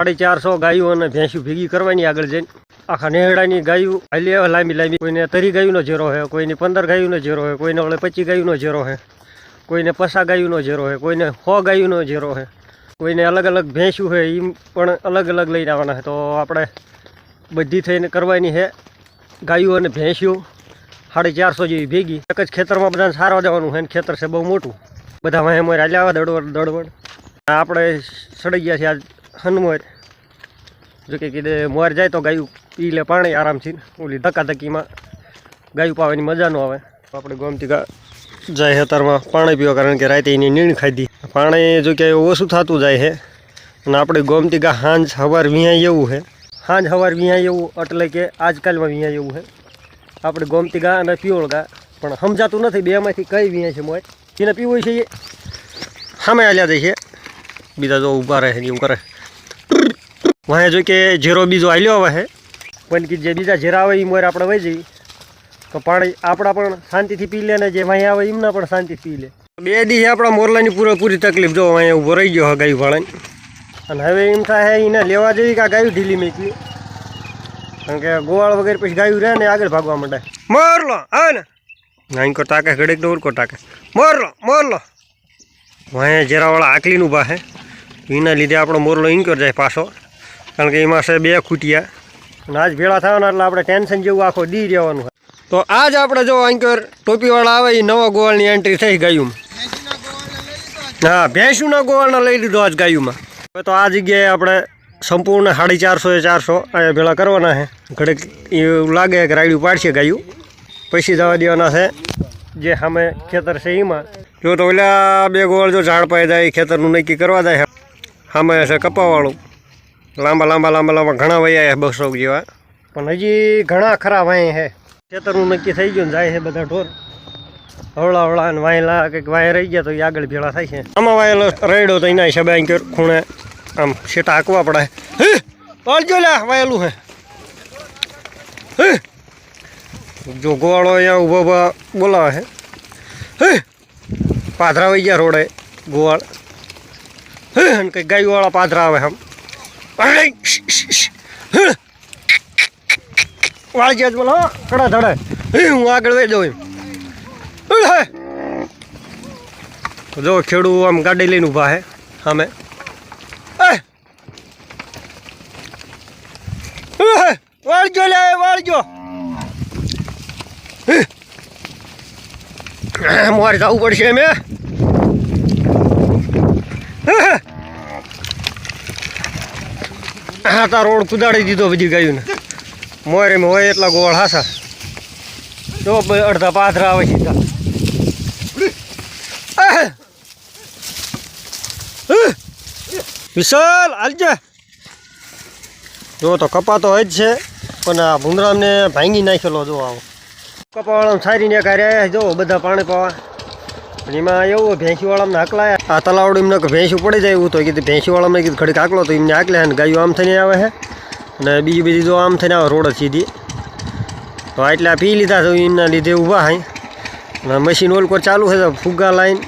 સાડી ચારસો ગાયું અને ભેંસું ભેગી કરવાની આગળ જઈને આખા નેહડાની ગાયું હાલી લાંબી લાંબી. કોઈને તરી ગાયુંનો ઝેરો છે કોઈને પંદર ગાયુંનો ઝેરો હે, કોઈને ઓળે પચી ગાયુંનો ઝેરો છે કોઈને પસા ગાયુંનો ઝેરો છે કોઈને સો ગાયુંનો ઝેરો છે કોઈને અલગ અલગ ભેંસું છે એ પણ અલગ અલગ લઈને આવવાના હે. તો આપણે બધી થઈને કરવાની છે ગાયું અને ભેંસ્યું સાડી ચારસો જેવી ભેગી. એક જ ખેતરમાં બધાને સારવા દેવાનું છે ને ખેતર છે બહુ મોટું. બધા વાંહે મોર હાલ્યા દડવડ દડવડ. આપણે સડી ગયા છીએ આજ હનમોર જો કે કીધે મોર જાય તો ગાયું પી લે પાણી આરામથી. ઓલી ધક્કાધક્કીમાં ગાયું પાવાની મજા ન આવે. આપણે ગોમતી જાય હેતરમાં પાણી પીવા, કારણ કે રાતે એની નીણ ખાધી પાણી જો કે ઓછું થતું જાય છે અને આપણે ગોમતી ગા સાંજ હવાર વિહાય એવું છે સાંજ હવાર વિહાય એવું, એટલે કે આજકાલમાં વિહાય એવું છે આપણે ગોમતી ગા અને પિયોળ ગા. પણ સમજાતું નથી બેમાંથી કઈ વિહાય છે મોય જેને પીવું છે એ. સામે હાલ્યા જાય છે. બીજા જો ઊભા રહે એવું કરે. વાંહે જો કે ઝેરો બીજો હાલ્યો આવે પણ કે જે બીજા ઝેરા આવે એ મોર આપણે વહી જઈએ. તો પાણી આપણા પણ શાંતિથી પી લે ને જે વાંહે આવે એમના પણ શાંતિથી પી લે. બે દી આપણા મોરલાની પૂરેપૂરી તકલીફ. જો અહીંયા ઊભો રહી ગયો ગાયું ભાળાને અને હવે એમ થાય એને લેવા જેવી કે ગાયું ઢીલી મેકવી કારણ કે ગોવાળ વગેરે પછી ગાયું રહે ને આગળ ભાગવા માંડે. મોરલો, આવે ને. નાઈન કો ટાકે, ઘડેક દોર કો ટાકે. મોરલો મોરલો. વાંહે ઝેરાવાળા આકલીનું બા હે. એના લીધે આપણો મોરલો ઇન્કર જાય પાછો. કારણ કે એમાં છે બે ખૂટિયા. અને આજ ભેળા થવાના એટલે આપણે ટેન્શન જેવું આખો દી રહેવાનું તો આજ આપણે જો અંકર ટોપીવાળા આવે એ નવા ગોવાળની એન્ટ્રી થઈ ગાયું હા, ભેંસુના ગોવાળના લઈ લીધો આજ ગાયુંમાં. હવે તો આ જગ્યાએ આપણે સંપૂર્ણ સાડી ચારસો એ ચારસો અહીંયા ભેળા કરવાના છે. ઘડીક એવું લાગે કે રાયડું પાડશે ગાયું. પૈસી જવા દેવાના છે જે સામે ખેતર છે એમાં. જો તો ઓલા બે ગોળ જો ઝાડ પાઈ જાય, ખેતરનું નક્કી કરવા જાય. સામે છે કપાવાળું. લાંબા લાંબા લાંબા લાંબા ઘણા વયા બસો જેવા. પણ હજી ઘણા ખરા વાય છે. ખેતરનું નક્કી થઈ ગયું જાય છે બધા ઢોર. હવળા હવળા ને વાયલા કંઈક વાય રહી ગયા તો એ આગળ ભેળા થાય છે. આમાં વાયેલો રેડો તો એના હિસાબે અહીં ખૂણે આમ સીટા હાંકવા પડે. હે પાડજો લે વાયેલું હે હે જો ગોવાળો અહીંયા ઊભો બોલાવે છે. હે પાથરા વહી ગયા રોડે ગોવાળ. હે અને કંઈક ગાયવાળા પાથરા આવે આમ. વાળી જાય બોલો કડા ધડે હું આગળ વહી જાઉં. જો, ખેડૂ આમ ગાડી લઈને ઊભા હે, સામે. વાળજો લે વાળજો. મારે જવું પડશે મેં હા તાર રોડ કુદાડી દીધો બધી ગયું ને મોરે હોય એટલા ગોળ હાસા તો અડધા પાથરા આવે સીધા! વિશાલ, હાલજે. જો તો કપા તો હોય જ છે, પણ આ ભૂંદરામને ભાંગી નાખેલો જો આવો. સારી ને કાર્ય જો બધા પાણી પાવા. એમાં એવું ભેંસીવાળામાં હાકલાયા આ તલાવડું એમને ભેંસી પડી જાય એવું તો કીધું, ભેંસીવાળામાં કીધું, ઘડીક હાકલો તો એમને હાકલે અને ગાયું આમ થઈને આવે છે અને બીજી બીજી જો આમ થઈને આવે, રોડ સીધી. તો આટલા પી લીધા તો એમના લીધે ઊભા હાઈ મશીન ઓલ કોઈ ચાલુ છે તો ફુગ્ગા લાઈન.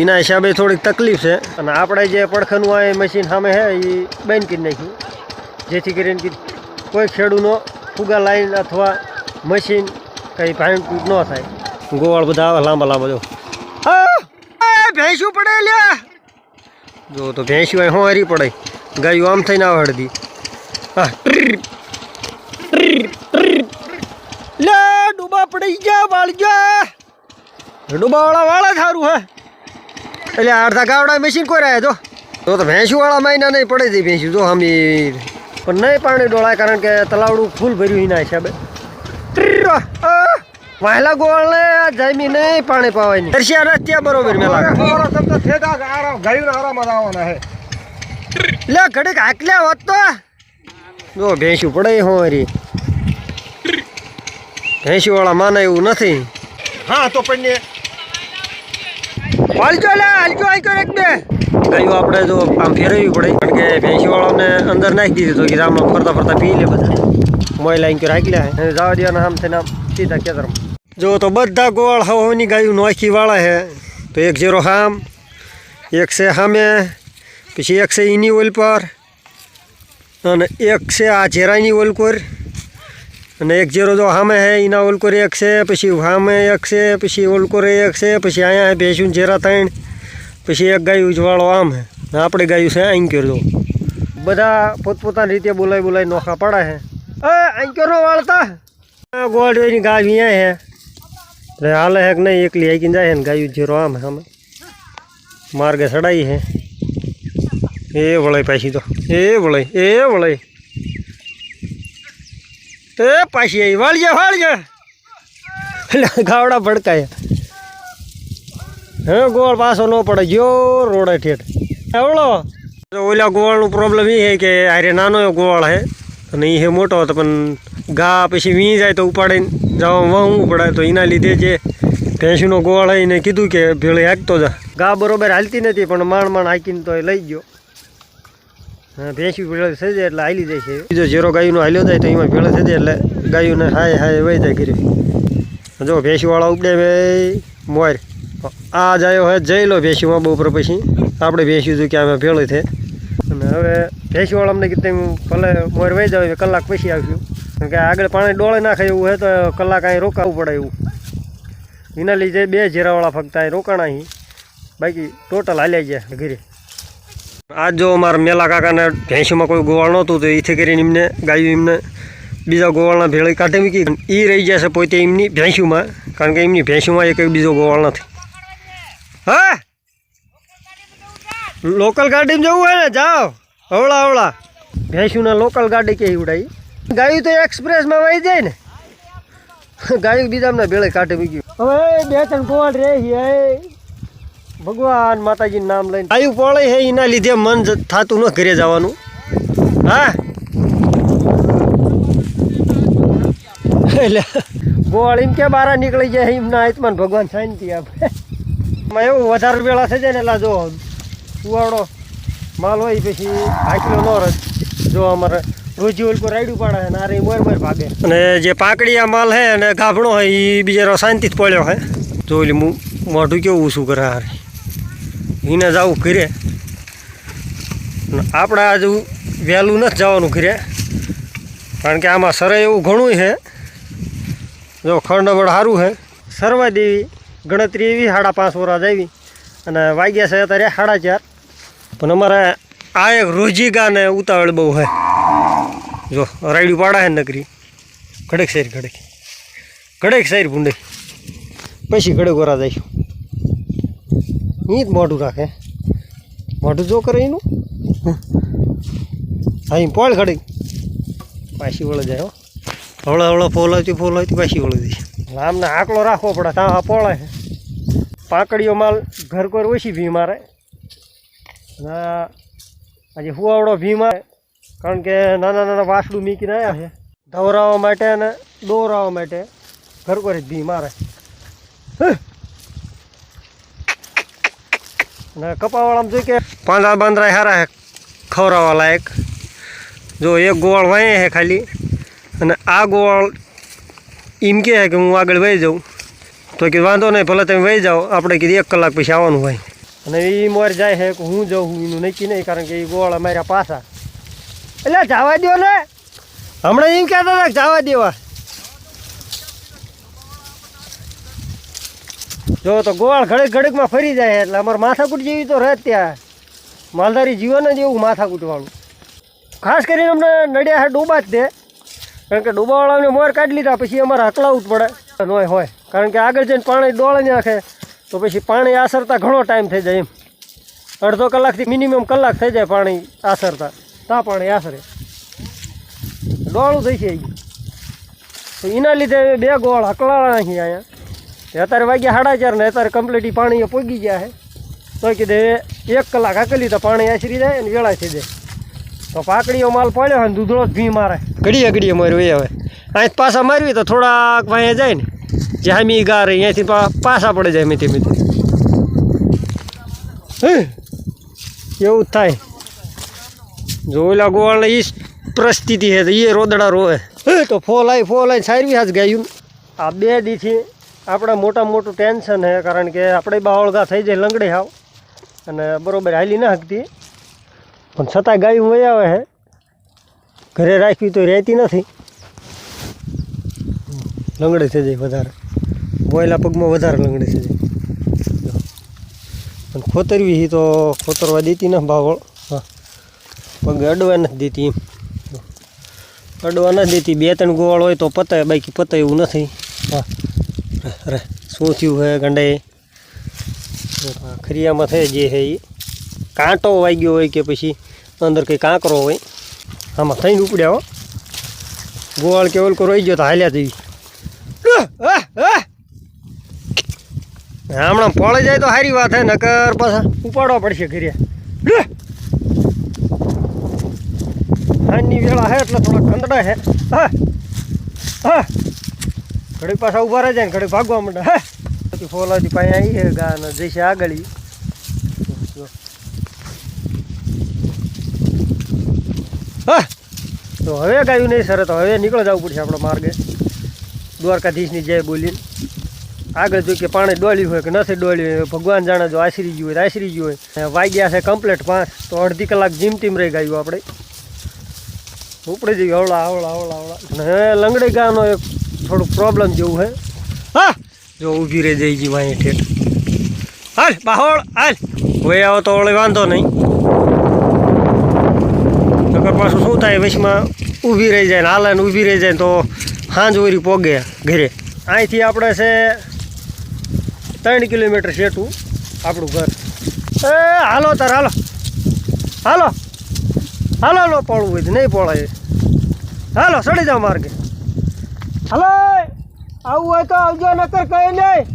એના હિસાબે થોડીક તકલીફ છે. અને આપણે જે પડખનું આ મશીન સામે છે એ બંધ કરી નાખ્યું. જેથી કરીને કોઈ ખેડૂનો ફુગા લાઈન અથવા મશીન કંઈ ભાંગ ન થાય. ગોવાળ બધા આવે, લાંબા લાંબા જો. ભેંસું પડે લ્યા? જો તો ભેંસું અહીં હોરી પડે. ગાયું આમ થઈને આવે હળદી હા. લે, ડૂબા પડી ગયા વાળજા ડૂબાવાળા વાળા સારું હે. એટલે અડધા ગાવડા મશીન કોઈ રહ્યા જો તો તો ભેંસુવાળા મહિના નહીં પડે છે ભેંસું, જો હમી પણ નહીં પાણી ડોળાય કારણ કે તલાવડું ફૂલ ભર્યું એના હિસાબે. વાહેલા ગોળને જામી નહીં પાણી પાવાની. દર્શિયા નથી ત્યાં બરોબર મેલા. લે ઘડીક આટલે હોત તો. જો ભેંસું પડે હોરી. ભેંસી વાળા માને એવું નથી. હા તો પણ હાલજો લે હાલજો કર એક બે. ગાયું આપણે જો આમ ફેરવવી પડે. કારણ કે ભેંસી વાળાને અંદર નાખી દીધી તો કે આમાં ફરતા ફરતા પી લે બધા. મોય લાઈન ક્યાં રાખી લે. જવા દેવાના આમ થઈને આમ સીધા ખેતરમાં. જો તો બધા ગોળ હવાની ગાયું નોખી વાળા છે તો એક ઝીરો હામ, એક છે સામે પછી એક છે એની ઓઇલ પર, અને એક છે આ જેરાની ઓલકોર અને એક ઝેરો જો સામે છે એના ઓલકોર એક છે, પછી સામે એક છે, પછી ઓલ કોર એક છે, પછી અહીંયા ભેંસું જેરા ત્રણ, પછી એક ગાયું ઉજવાળો આમ છે આપણે ગાયું છે અહીં જો. બધા પોતપોતાની રીતે બોલાઈ બોલાવી નોખા પડે છે આંક્યોર વાળતા. ગોળની ગાય અહીંયા છે એટલે હાલે હે કે નહીં, એકલી આંકીને જાય ને ગાયું જીરો આમ સામે માર્ગે ચડાઈ હે. એ વળાય પાછી તો. એ વળાય એ વળાય. એ પાછી આવી વાળજે વાળજે. એટલે ગાવડા ભડકાય. હે, ગોળ પાછો ન પડે જો રોડે ઠેઠ. એવડો ઓલા. ગોળનું પ્રોબ્લેમ એ છે કે આરે નાનો ગોળ છે અને એ મોટો હતો, પણ ગા પછી વી જાય તો ઉપાડીને જવા વાહવું પડે તો એના લીધે જે ભેંસનો ગોળ આવીને કીધું કે ભેળે હાંકતો જા. ગા બરોબર હાલતી નથી, પણ માણ માણ હાંકીને તો એ લઈ ગયો. ભેંસી ભેળ થઈ જાય એટલે હાલી જાય છે. બીજો ઝેરો ગાયુંનો હાલ્યો જાય તો એમાં ભેળ થઈ જાય એટલે ગાયુંને હાય હાય વહી જાય કરી જો ભેંસીવાળા ઉપડે ભાઈ મોર. આ જાયો હે, જઈ લો ભેંસીમાં બપોર પછી. આપણે ભેંસ્યું હતું કે અમે ભેળું છે. અને હવે ભેંસીવાળા અમને કીધું ભલે મોર વહી જાવ કલાક પછી કારણ કે આગળ પાણી ડોળે નાખે એવું હોય તો કલાક અહીં રોકાવું પડે એવું. એના લીધે બે જીરાવાળા ફક્ત અહીં રોકાણા અહીં. બાકી ટોટલ હાલ્યા ગયા ઘરે. આજ જો અમારા મેલા કાકાને ભેંસીમાં કોઈ ગોવાળ નહોતું તો એથી કરીને એમને ગાયું એમને બીજા ગોવાળના ભેળી કાઢે મૂકી એ રહી જશે પોતે એમની ભેંસુમાં, કારણ કે એમની ભેંસુમાં એક બીજો ગોવાળ નથી. હા? લોકલ ગાડીમાં જવું હોય ને, જાઓ. હવળા હવળા. ભેંસુના લોકલ ગાડી કે ઉડાઈ? ગાયું તો એક્સપ્રેસમાં વહી જાય ને. ગાયું બીજામને ભેળે કાઢે મૂકી. હવે બે ત્રણ કોવાડ રે ભગવાન માતાજી નામ લઈને. ગાયું પોળે હે એના લીધે મન થતું ન ઘરે જવાનું. હા? એટલે ગોળ એમ કે બારા નીકળી જાય એમના આત્માન ભગવાન શાંતિ આપે. એમાં એવું વધારે વેળા થઈ જાય ને એટલે જો કુવાડો માલ હોય પછી હાકલો ન રજ જો અમારે રોજી ઓલકો રાયડું પાડે અને આરે મોર મોર ભાગે. અને જે પાકડીયા માલ હે અને ગાભણો હે એ બિચારો શાંતિથી પડ્યો હે જો ઓલી મોઢું કેવું શું કરે હારે એને જવું ઘરે. આપણે આજે વહેલું નથી જવાનું ઘરે. કારણ કે આમાં સરે એવું ઘણું છે. જો ખંડબળ સારું છે. સરવા દેવી, ગણતરી એવી સાડા પાંચ વરાજ આવી. અને વાગ્યા છે અત્યારે સાડા ચાર. પણ અમારે આ એક રોજીગાને ઉતાવળ બહુ છે. જો, રાયડું પાડા હે નકરી. ઘડેક શેર, ઘડેક. ઘડેક શેર ભૂંડે. પછી ઘડે ગોરા જાય. ઈ જ મોઢું રાખે. મોઢું જો કરે એનું? હા. પોળ ખડી પાછી વળે જાય હવળે હવળે ફોલાવતી ફોલાવતી પાછી વળી જાય. આમને આકલો રાખવો પડે ત્યાં આ પોળે પાકડીઓ માલ ઘર કોઈ ઓછી ભી મારે આજે હુવાવડો ભી મારે કારણ કે નાના નાના વાસડું મીકીને આવ્યા છે ધવરાવવા માટે અને દોરાવવા માટે ઘર કરી ભી મારે. અને કપાવાળામાં જોઈ કે પાંદડા બાંદરા હારા છે ખવરાવા લાયક. જો એક ગોળ વાય છે ખાલી, અને આ ગોળ એમ કહે કે હું આગળ વહી જાઉં. તો કે વાંધો નહીં, ભલે તમે વહી જાઓ, આપણે કીધું એક કલાક પછી આવવાનું હોય. અને એ મોર જાય છે કે હું જાઉં, હું એનું નક્કી નહીં, કારણ કે એ ગોળ અમારા પાછા. એટલે જવા દો ને. હમણાં એમ કહેતા હતા જવા દેવા. જો તો ગોળ ઘડીક ઘડીકમાં ફરી જાય એટલે અમારે માથાકૂટ જેવી તો રહે ત્યાં. માલધારી જીવન જ એવું માથાકૂટવાળું ખાસ કરીને અમને નડિયા છે ડૂબા જ તે કારણ કે ડૂબાવાળાને મોર કાઢી લીધા, પછી અમારે હકલાવવું જ પડે. નોય હોય. કારણ કે આગળ જઈને પાણી ડોળે નાખે, તો પછી પાણી આસરતા ઘણો ટાઈમ થઈ જાય એમ. અડધો કલાકથી મિનિમમ કલાક થઈ જાય પાણી આસરતા. તા પણ આશરે ડોળું થઈ છે તો એના લીધે બે ગોળ હકલાળા નથી અહીંયા અત્યારે વાગ્યા સાડા ચાર ને અત્યારે કમ્પ્લીટ પાણી પોગી ગયા છે. તો કીધે, એક કલાક હાકલી તો પાણી આશરી જાય અને વેળા થઈ જાય. તો પાકડીઓ માલ પડ્યો હોય ને દૂધળો જ ભી મારે. ઘડીએ ઘડીએ મારવી હવે. અહીં પાછા મારવી તો થોડાક વાંહે જાય ને. ગા રહી અહીંયાથી પાછા પડે જાય મીઠી મીઠી. એવું જ થાય. જો ઓલા ગોવાળને એ પરિસ્થિતિ છે એ રોદડા રોવે. તો ફોલ આવી ફોલ આવી સારવી હાથ ગાયું આ બે દીથી આપણે મોટા મોટું ટેન્શન છે, કારણ કે આપણે બાવળગા થઈ જાય લંગડી હાવ. અને બરોબર હાલી ના શકતી. પણ છતાં ગાયું વહી આવે છે. ઘરે રાખવી તો રહેતી નથી. લંગડે થઈ જાય વધારે. બોયલા પગમાં વધારે લંગડે થઈ જાય. પણ ખોતરવી તો ખોતરવા દેતી ને બાવળ. પગ અડવા નથી દેતી એમ. અડવા નથી દેતી બે ત્રણ ગોવાળ હોય તો પતાય બાકી પતાય એવું નથી. હા. અરે શું થયું હે ગંડે? ખરિયામાં થાય જે છે એ કાંટો વાગ્યો હોય કે પછી અંદર કંઈ કાંકરો હોય. આમાં થઈને ઉપડ્યા હો. ગોવાળ કે ઓલકો રહી ગયો તો હાલ્યા જઈ હમણાં પડી જાય તો સારી વાત હે નકર પાછા ઉપાડવા પડશે ઘરે હાનની વેળા હે એટલે થોડા કંદડા હે. હા. હા. ઘડીક પાછા ઊભા રહી જાય ને ઘડીક ભાગવા માંડે. હે. પછી ફોલાથી પાસે આવી હે ગા ને જઈશે આગળ. હા. તો હવે ગાયું નહીં સર, તો હવે નીકળ જવું પડશે આપણો માર્ગે. દ્વારકાધીશની જય બોલીને. આગળ જોઈ કે પાણી ડોળ્યું હોય કે નથી ડોળ્યું હોય, ભગવાન જાણે જો આશરી ગયું હોય તો આશરી ગયું હોય. વાગ્યા છે કમ્પ્લેટ પાંચ, તો અડધી કલાક જીમ ટીમ રહી ગયું આપણે. ઉપડે જઈ હવળા હવળા હવળા હવળા. ને લંગડી ગાનો એક થોડુંક પ્રોબ્લેમ જેવું હે હા. જો ઊભી રહી જઈ ગઈ વાંહી ઠેઠ. હાલ બાહોળ હાલ. હવે આવો તો ઓળે વાંધો નહીં. નકર પાછું શું થાય વચમાં ઊભી રહી જાય ને હાલે ને ઊભી રહી જાય તો સાંજ વરી પોગે ઘરે. અહીંથી આપણે છે ત્રણ કિલોમીટર છેટું આપણું ઘર. એ હાલો તાર હાલો. હાલો. હાલો નો પડવું હોય નહીં પડાય. હાલો, સડી જાઓ માર્ગે. હાલો, આવું હોય તો આવજો, નકર કઈ નહીં.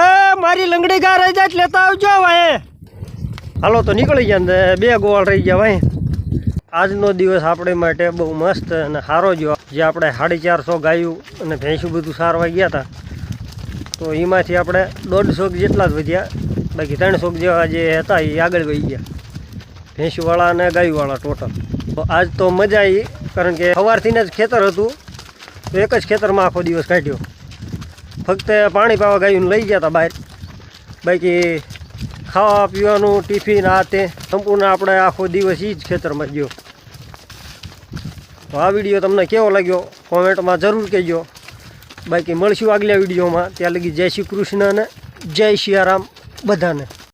એ, મારી લંગડી ગા રહી જાય લેતા આવજો, ભાઈ. હાલો, તો નીકળી ગયા ને, બે ગોળ રહી ગયા, ભાઈ. આજનો દિવસ આપણે માટે બહુ મસ્ત અને સારો જો જે આપણે સાડી ચારસો ગાયું અને ભેંસું બધું સારવા ગયા હતા. તો એમાંથી આપણે દોઢસો જેટલા જ વધ્યા. બાકી ત્રણસો જેવા જે હતા, એ આગળ વહી ગયા. ભેંસુવાળા અને ગાયુવાળા ટોટલ. તો આજ તો મજા આવી કારણ કે સવારથી જ ખેતર હતું. તો એક જ ખેતરમાં આખો દિવસ કાઢ્યો. ફક્ત પાણી પાવા ગાયું લઈ ગયા હતા બહાર. બાકી ખાવા પીવાનું, ટિફિન આ તે સંપૂર્ણ આપણે આખો દિવસ એ જ ખેતરમાં ગયો. તો આ વીડિયો તમને કેવો લાગ્યો? કોમેન્ટમાં જરૂર કહેજો. બાકી મળશું આગલા વિડીયોમાં. ત્યાં લગી જય શ્રી કૃષ્ણ અને જય સિયારામ બધાને.